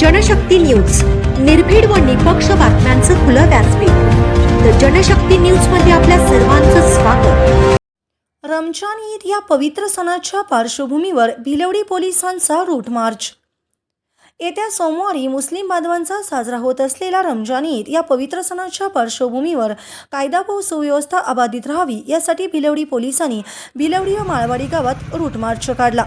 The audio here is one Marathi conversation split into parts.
जनशक्ती न्यूज. निर्भीड व निपक्ष बातम्यांचं खुलं व्यासपीठ. तर जनशक्ती न्यूजमध्ये आपल्या सर्वांचं स्वागत. रमजान ईद या पवित्र सणाच्या पार्श्वभूमीवर भिलवडी पोलिसांचा रूट मार्च. येत्या सोमवारी मुस्लिम बांधवांचा साजरा होत असलेला रमजान ईद या पवित्र सणाच्या पार्श्वभूमीवर कायदा व सुव्यवस्था अबाधित राहावी यासाठी भिलवडी पोलिसांनी भिलवडी व माळवाडी गावात रूट मार्च काढला.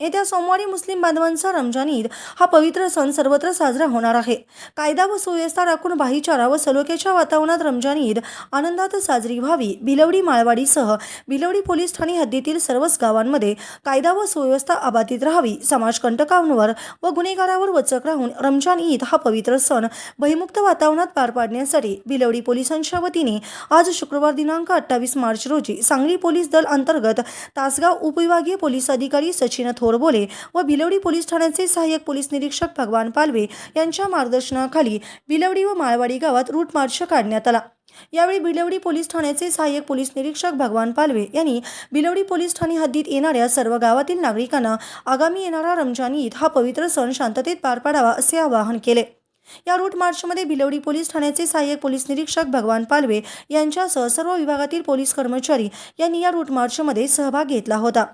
येत्या सोमवारी मुस्लिम बांधवांचा रमजान ईद हा पवित्र सण सर्वत्र साजरा होणार आहे. कायदा व सुव्यवस्था राखून भाईचारा व सलोख्याच्या वातावरणात रमजान ईद आनंदात साजरी व्हावी. भिलवडी माळवाडीसह भिलवडी पोलीस ठाणे हद्दीतील सर्वच गावांमध्ये कायदा व सुव्यवस्था अबाधित राहावी. समाजकंटकांवर व गुन्हेगारावर वचक राहून रमजान ईद हा पवित्र सण भयमुक्त वातावरणात पार पाडण्यासाठी भिलवडी पोलिसांच्या वतीने आज शुक्रवार दिनांक अठ्ठावीस मार्च रोजी सांगली पोलीस दल अंतर्गत तासगाव उपविभागीय पोलीस अधिकारी सचिन थोरबोले व भिलवडी पोलीस ठाण्याचे सहाय्यक पोलीस निरीक्षक भगवान पालवे यांच्या मार्गदर्शनाखाली भिलवडी व माळवाडी गावात रूट मार्च काढण्यात आला. यावेळी भिलवडी पोलीस ठाण्याचे सहाय्यक पोलीस निरीक्षक भगवान पालवे यांनी भिलवडी पोलीस ठाणे हद्दीत येणाऱ्या सर्व गावातील नागरिकांना आगामी येणारा रमजान ईद हा पवित्र सण शांततेत पार पाडावा असे आवाहन केले. या रूट मार्चमध्ये भिलवडी पोलीस ठाण्याचे सहाय्यक पोलीस निरीक्षक भगवान पालवे यांच्यासह सर्व विभागातील पोलीस कर्मचारी यांनी या रूट मार्चमध्ये सहभाग घेतला होता.